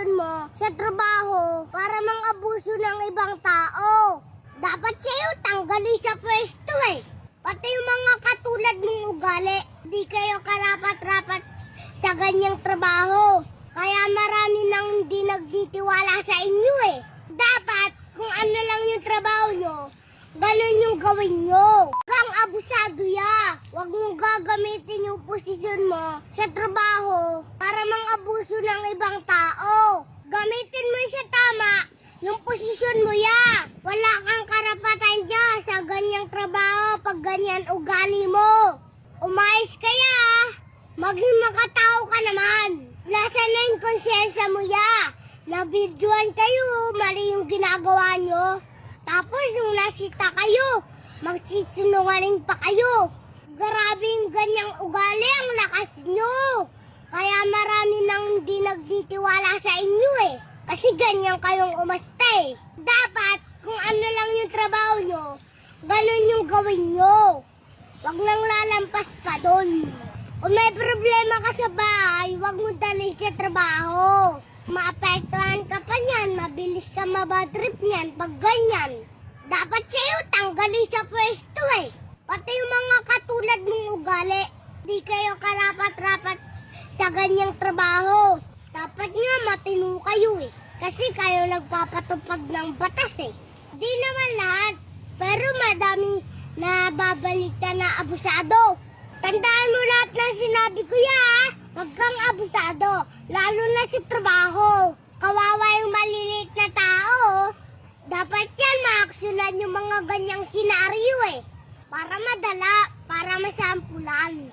posisyon mo sa trabaho para mang-abuso ng ibang tao. Dapat sa'yo tanggalin sa pwesto eh. Pati yung mga katulad mong ugali, di kayo karapat-rapat sa ganyang trabaho. Kaya marami nang hindi nagtitiwala sa inyo eh. Dapat, kung ano lang yung trabaho nyo, ganun yung gawin nyo. Kang abusado ya. Huwag mong gagamitin yung posisyon mo sa trabaho para mang-abuso ng ibang tao. Gamitin mo sa tama yung posisyon mo ya. Wala kang karapatan dyan sa ganyang trabaho pag ganyan ugali mo. Umayos kaya, maging makatao ka naman. Nasa na yung konsyensya mo ya. Nabidyoan kayo, mali yung ginagawa nyo. Tapos nung nasita kayo, magsisinungaling pa kayo. Grabe yung ganyang ugali, ang lakas nyo. Kaya marami nang hindi nagtitiwala sa. Kasi ganyan kayong umasta eh. Dapat, kung ano lang yung trabaho nyo, ganun yung gawin nyo. Huwag nang lalampas pa doon. Kung may problema ka sa bahay, huwag mo dalhin sa trabaho. Maapektuhan ka pa niyan, mabilis ka mabadrip niyan pag ganyan. Dapat sa'yo tanggalin sa pwesto eh. Pati yung mga katulad mong ugali, di kayo karapat-rapat sa ganyang trabaho. Dapat nga matino kayo eh. Kasi kayo nagpapatupag ng batas eh. Di naman lahat, pero madami na babalikan na abusado. Tandaan mo lahat ng sinabi ko ya? Huwag kang abusado, lalo na sa trabaho. Kawawa yung maliliit na tao. Dapat yan maaksyonan yung mga ganyang senaryo eh. Para madala, para masampulan.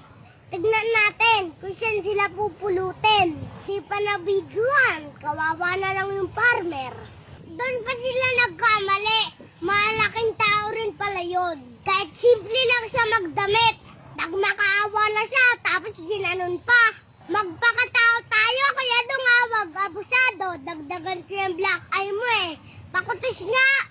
Tignan natin kung saan sila pupulutin. Di pa nabidyoan, kawawa na lang yung farmer. Doon pa sila nagkamali. Malaking tao rin pala yun. Kahit simple lang siya magdamit. Nagmakaawa na siya, tapos ginanon pa. Magpakatao tayo, kaya doon nga wag abusado. Dagdagan ko yung black eye mo eh. Pakutos nga!